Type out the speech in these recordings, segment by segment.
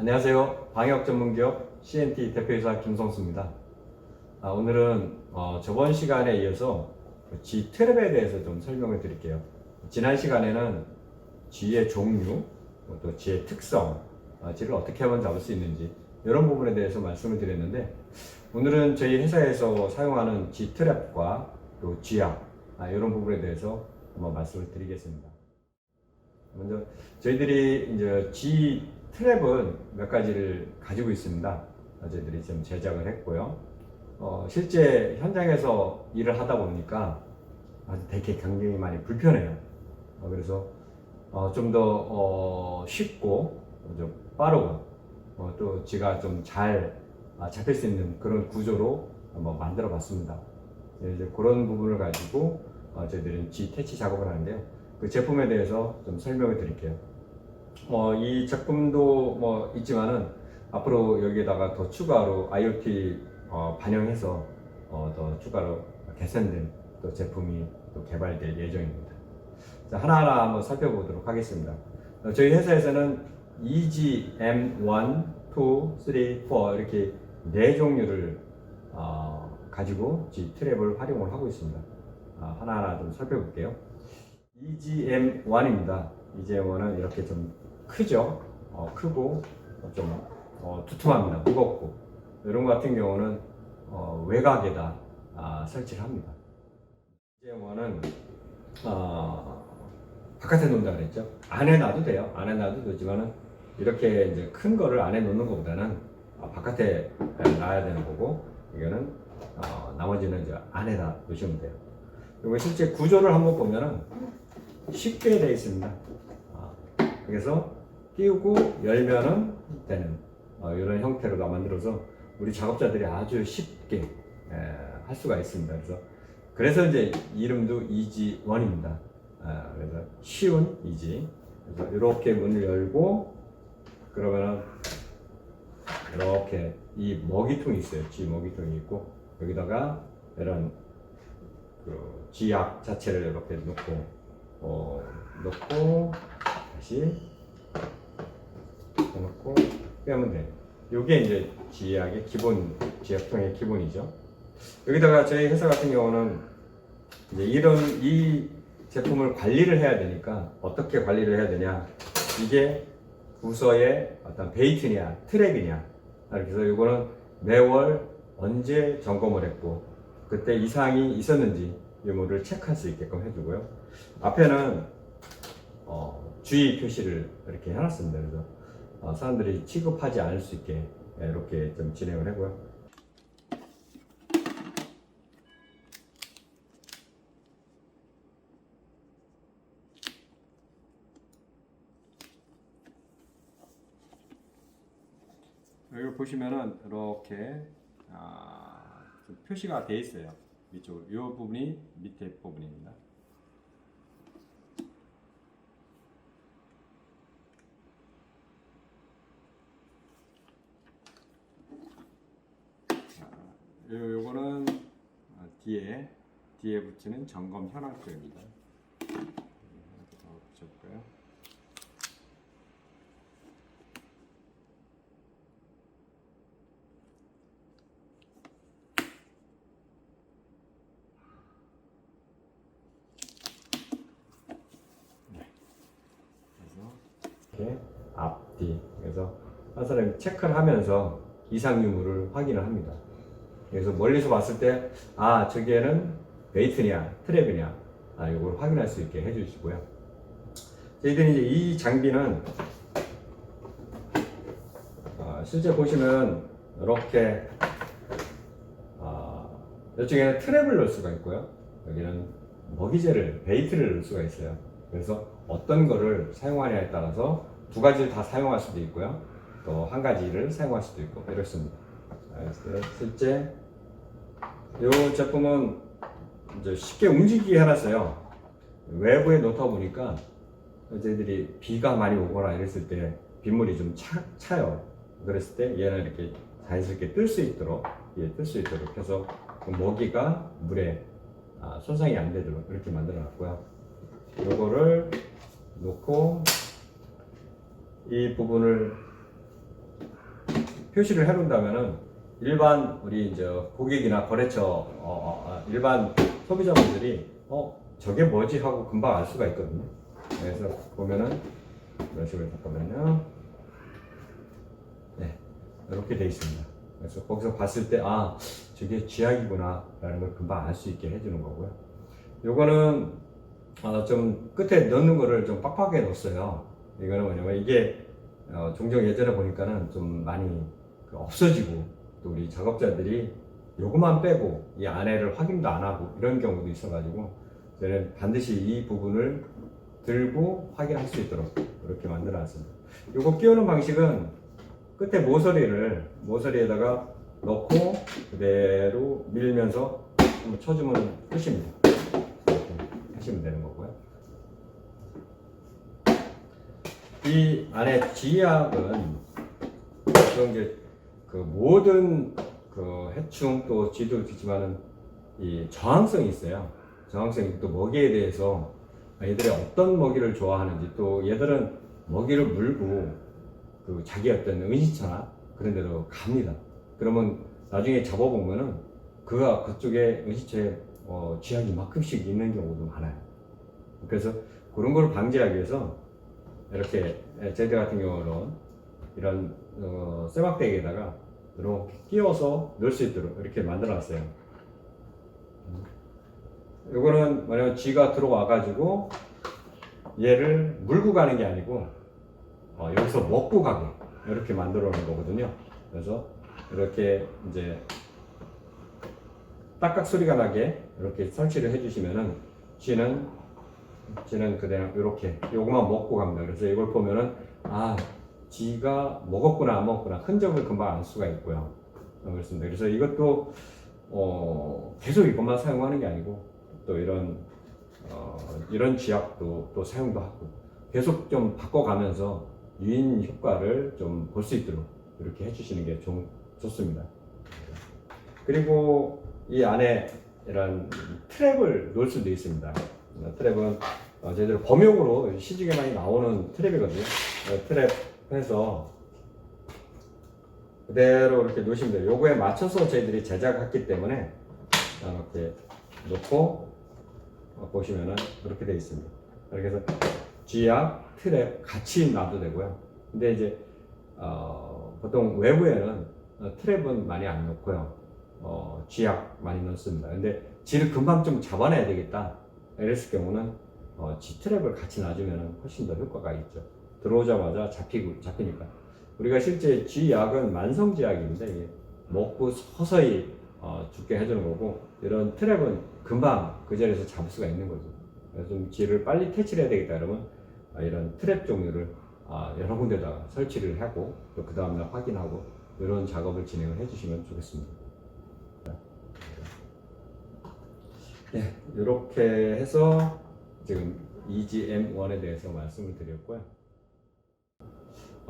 안녕하세요. 방역 전문 기업 CNT 대표이사 김성수입니다. 아, 오늘은 어, 저번 시간에 이어서 G 트랩에 대해서 좀 설명을 드릴게요. 지난 시간에는 G의 종류, 또 G의 특성, 아, G를 어떻게 하면 잡을 수 있는지 이런 부분에 대해서 말씀을 드렸는데 오늘은 저희 회사에서 사용하는 G 트랩과 또 G약 아, 이런 부분에 대해서 한번 말씀을 드리겠습니다. 먼저 저희들이 이제 G 트랩은 몇 가지를 가지고 있습니다. 어, 저희들이 지금 제작을 했고요. 어, 실제 현장에서 일을 하다 보니까 아주 되게 굉장히 많이 불편해요. 어, 그래서 좀더 어, 쉽고 좀 빠르고 어, 또 지가 좀잘 잡힐 수 있는 그런 구조로 한번 만들어 봤습니다. 이제 그런 부분을 가지고 어, 저희들은 G 퇴치 작업을 하는데요. 그 제품에 대해서 좀 설명을 드릴게요. 어, 이 제품도 뭐 있지만은 앞으로 여기에다가 더 추가로 IoT 어, 반영해서 어, 더 추가로 개선된 또 제품이 또 개발될 예정입니다. 자, 하나하나 한번 살펴보도록 하겠습니다. 어, 저희 회사에서는 EGM1, 2, 3, 4 이렇게 네 종류를 어, 가지고 G 트랩을 활용을 하고 있습니다. 아, 하나하나 좀 살펴볼게요. EGM1입니다. EGM1은 이렇게 좀 크죠? 어, 크고 좀 어, 두툼합니다. 무겁고 이런 것 같은 경우는 어, 외곽에다 아, 설치를 합니다. EGM1은 어, 바깥에 놓는다 그랬죠? 안에 놔도 돼요. 안에 놔도 되지만은 이렇게 이제 큰 거를 안에 놓는 것보다는 어, 바깥에 놔야 되는 거고 이거는 어, 나머지는 이제 안에다 놓으시면 돼요. 그리고 실제 구조를 한번 보면은 쉽게 되어 있습니다. 아, 그래서 끼우고 열면은 되는 어, 이런 형태로 다 만들어서 우리 작업자들이 아주 쉽게 에, 할 수가 있습니다. 그래서 그래서 이제 이름도 이지 원입니다. 아, 그래서 쉬운 이지. 그래서 이렇게 문을 열고 그러면은 이렇게 이 먹이통이 있어요. 지 먹이통이 있고 여기다가 이런 그 지약 자체를 이렇게 놓고 어, 넣고 다시 넣고 빼면 돼. 요게 이제 지약의 기본 지약통의 기본이죠. 여기다가 저희 회사 같은 경우는 이제 이런 이 제품을 관리를 해야 되니까 어떻게 관리를 해야 되냐 이게 부서의 어떤 베이트냐 트랩이냐 그래서 이거는 매월 언제 점검을 했고 그때 이상이 있었는지 유무를 체크할 수 있게끔 해주고요. 앞에는 어, 주의 표시를 이렇게 해놨습니다. 그래서 어, 사람들이 취급하지 않을 수 있게 이렇게 좀 진행을 하고요. 여기 보시면은 이렇게 아, 좀 표시가 돼 있어요. 이쪽 이 부분이 밑에 부분입니다. 자, 요 요거는 어, 뒤에 뒤에 붙이는 점검 현황표입니다. 더 붙여볼까요? 그래서 이렇게 앞뒤 그래서 한 사람이 체크를 하면서 이상 유무를 확인을 합니다. 그래서 멀리서 봤을 때 아 저기에는 베이트냐 트랩이냐 아 이걸 확인할 수 있게 해주시고요. 저희들이 이제 이 장비는 아, 실제 보시면 이렇게 아, 이쪽에는 트랩을 넣을 수가 있고요. 여기는 먹이제를 베이트를 넣을 수가 있어요. 그래서 어떤 거를 사용하냐에 따라서 두 가지를 다 사용할 수도 있고요. 또 한 가지를 사용할 수도 있고 이렇습니다. 실제 이 제품은 이제 쉽게 움직이게 해놨어요. 외부에 놓다 보니까 저희들이 비가 많이 오거나 이랬을 때 빗물이 좀 차, 차요. 그랬을 때 얘는 이렇게 자연스럽게 뜰 수 있도록 예, 뜰 수 있도록 해서 그 모기가 물에 아, 손상이 안 되도록 이렇게 만들어 놨고요. 요거를 놓고 이 부분을 표시를 해놓는다면은 일반 우리 이제 고객이나 거래처 어, 어, 아, 일반 소비자분들이 어 저게 뭐지 하고 금방 알 수가 있거든요. 그래서 보면은 이런 식으로 잠깐만요. 네, 이렇게 돼 있습니다. 그래서 거기서 봤을 때 아 저게 쥐약이구나라는 걸 금방 알 수 있게 해주는 거고요. 요거는 어, 좀 끝에 넣는 거를 좀 빡빡하게 넣었어요. 이거는 뭐냐면 이게 어, 종종 예전에 보니까는 좀 많이 그 없어지고 또 우리 작업자들이 요것만 빼고 이 안에를 확인도 안 하고 이런 경우도 있어가지고 저는 반드시 이 부분을 들고 확인할 수 있도록 이렇게 만들어 놨습니다. 요거 끼우는 방식은 끝에 모서리를 모서리에다가 넣고 그대로 밀면서 한번 쳐주면 끝입니다. 하시면 되는 거고요. 이 안에 지압은 보통 이제 그 모든 그 해충 또 쥐도 있지만은 이 저항성이 있어요. 저항성이 또 먹이에 대해서 얘들이 어떤 먹이를 좋아하는지 또 얘들은 먹이를 물고 그 자기 어떤 은시처나 그런 데로 갑니다. 그러면 나중에 잡아보면은 그가 그쪽에 은시처에 어, 쥐약이 막끔씩 있는 경우도 많아요. 그래서 그런 걸 방지하기 위해서 이렇게 제드 같은 경우는 이런 어, 쇠막대기에다가 이렇게 끼워서 넣을 수 있도록 이렇게 만들어놨어요. 이거는 뭐냐면 쥐가 들어와가지고 얘를 물고 가는 게 아니고 어, 여기서 먹고 가게 이렇게 만들어 놓은 거거든요. 그래서 이렇게 이제 딱딱 소리가 나게 이렇게 설치를 해주시면은 쥐는 쥐는 그대로 이렇게 요거만 먹고 갑니다. 그래서 이걸 보면은 아 쥐가 먹었구나 안 먹었구나 흔적을 금방 알 수가 있고요. 어, 그렇습니다. 그래서 이것도 어, 계속 이것만 사용하는 게 아니고 또 이런 어, 이런 쥐약도 또 사용도 하고 계속 좀 바꿔가면서 유인 효과를 좀 볼 수 있도록 이렇게 해주시는 게 좀 좋습니다. 그리고 이 안에 이런 트랩을 놓을 수도 있습니다. 어, 트랩은 어, 저희들 범용으로 시중에 많이 나오는 트랩이거든요. 어, 트랩 해서 그대로 이렇게 놓으시면 돼요. 요거에 맞춰서 저희들이 제작했기 때문에 이렇게 놓고 어, 보시면은 이렇게 되어 있습니다. 이렇게 해서 G약, 트랩 같이 놔도 되고요. 근데 이제 어, 보통 외부에는 어, 트랩은 많이 안 넣고요. 어, G약 많이 넣습니다. 근데 G를 금방 좀 잡아내야 되겠다. 이랬을 경우는 어, G 트랩을 같이 놔주면 훨씬 더 효과가 있죠. 들어오자마자 잡히고 잡히니까. 우리가 실제 G약은 만성지약인데 이게 먹고 서서히 어, 죽게 해주는 거고 이런 트랩은 금방 그 자리에서 잡을 수가 있는 거죠. 그래서 좀 G를 빨리 퇴치를 해야 되겠다 그러면 아, 이런 트랩 종류를 아, 여러 군데다가 설치를 하고 또 그 다음날 확인하고 이런 작업을 진행을 해주시면 좋겠습니다. 네, 이렇게 해서 지금 EGM1에 대해서 말씀을 드렸고요.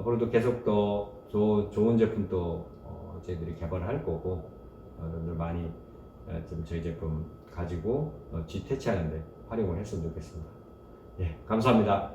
앞으로도 계속 더 조- 좋은 제품도 어, 저희들이 개발할 거고 어, 여러분들 많이 어, 좀 저희 제품 가지고 어, G 퇴치하는데 활용을 했으면 좋겠습니다. 예, 감사합니다.